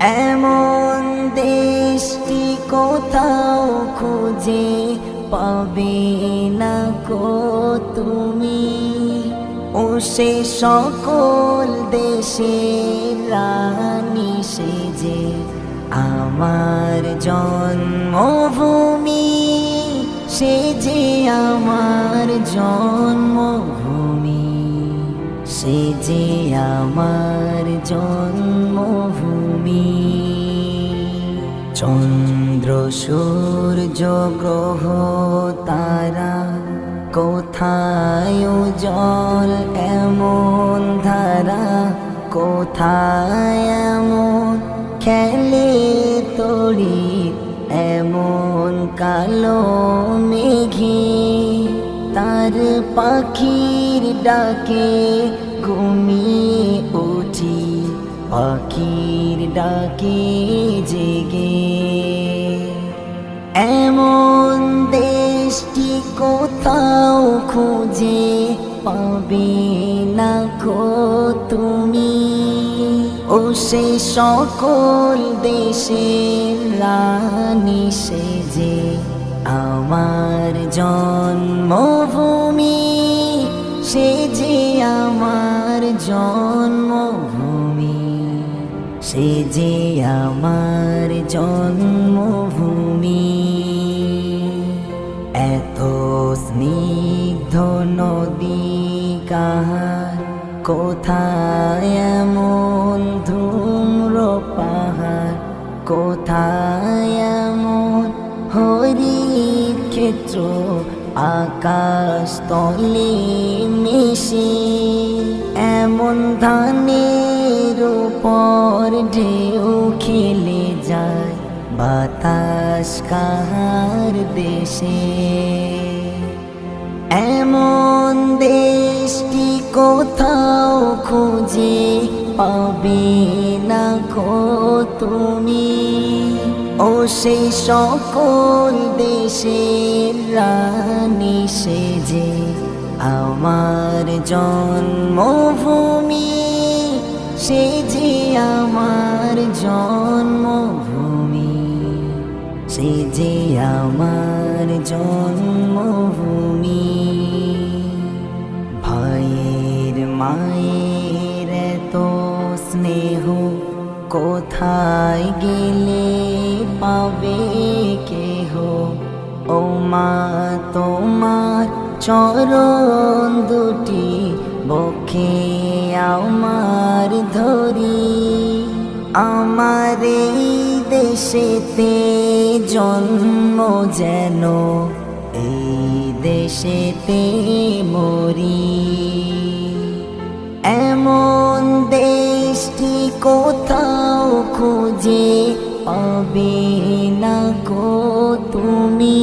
এমন দেশটি কোথাও খুঁজে পাবে না কো তুমি? ও সে সকল দেশের রানী সেজে আমার জন্মভূমি, সে যে আমার জন্মভূমি, সে যে আমার জন্মভূমি চন্দ্র সূর্য গ্রহ তারা কোথায় জল এমন ধারা? কোথায় এমন খেলে তড়ি এমন কালো মেঘে তার পাখির ডাকে ঘুমিয়ে উঠি। পাখির ডাকে জেগে দেশটি কোথাও খুঁজে পাবে না কো তুমি। ও সে সকল দেশের রানী সেজে আমার জন্মভূমি, সে যে আমার জন্মভূমি, সে যে আমার জন্মভূমি। স্নিগ্ধ নদী কাহার, কোথায় এমন ধূম্র পাহাড়, কোথায় এমন হরি ক্ষেত্র, আকাশ তলে মিশে এমন ধানের উপর ঢেউ খেলে যায়, বাতাস কাহার দেশে। এমন দেশটি কোথাও খুঁজে পাবে না কো তুমি। ও সেই সকল দেশের রানী সেজে আমার জন্মভূমি, সে যে আমার জন্মভূমি সে যে আমার জন্মভূমি। ভাইয়ের মায়ের তো স্নেহ কোথায় গেলে পাবে কেহ? ও মা, তোমার চরণ দুটি বক্ষে আমার ধরি। আমার দেশেতে জন্ম যেন এই দেশেতে মরি। এমন দেশটি কোথাও খুঁজে পাবে না কো তুমি।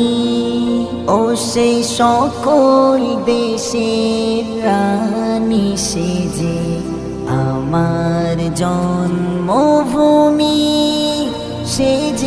ও সেই সকল দেশের রানী সেজে আমার জন্মভূমি সে যে